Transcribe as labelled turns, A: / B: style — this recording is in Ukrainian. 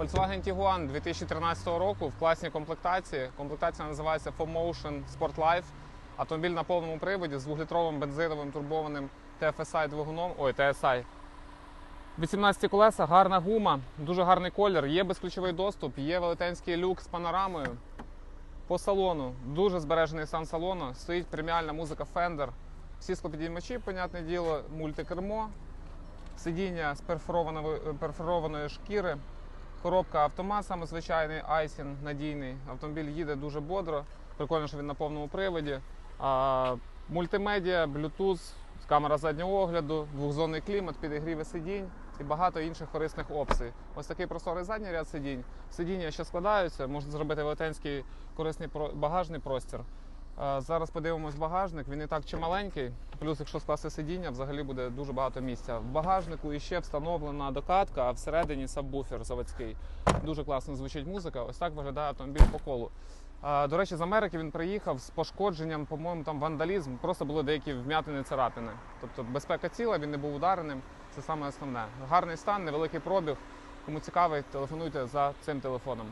A: Volkswagen Tiguan 2013 року в класній комплектації. Комплектація називається 4Motion Sport Life. Автомобіль на повному приводі з двохлітровим бензиновим турбованим TFSI двигуном. Ой, TSI. 18 колеса, гарна гума, дуже гарний колір, є безключовий доступ, є велетенський люк з панорамою. По салону дуже збережений стан салону, стоїть преміальна музика Fender, всі склопідіймачі, понятне діло, мультикермо, сидіння з перфорованої, перфорованої шкіри, коробка автомат, саме звичайний, айсін надійний. Автомобіль їде дуже бодро. Прикольно, що він на повному приводі. А, мультимедіа, Bluetooth, камера заднього огляду, двохзонний клімат, підігріви сидінь і багато інших корисних опцій. Ось такий просторий задній ряд сидінь. Сидіння ще складаються, можна зробити велетенський корисний багажний простір. Зараз подивимось багажник. Він і так чималенький. Плюс, якщо скласти сидіння, взагалі буде дуже багато місця. В багажнику іще встановлена докатка, а всередині сабвуфер заводський. Дуже класно звучить музика. Ось так виглядає автомобіль по колу. До речі, з Америки він приїхав з пошкодженням, по-моєму, там вандалізм. Просто були деякі вм'ятини царапини. Тобто безпека ціла, він не був удареним. Це саме основне. Гарний стан, невеликий пробіг. Кому цікавий, телефонуйте за цим телефоном.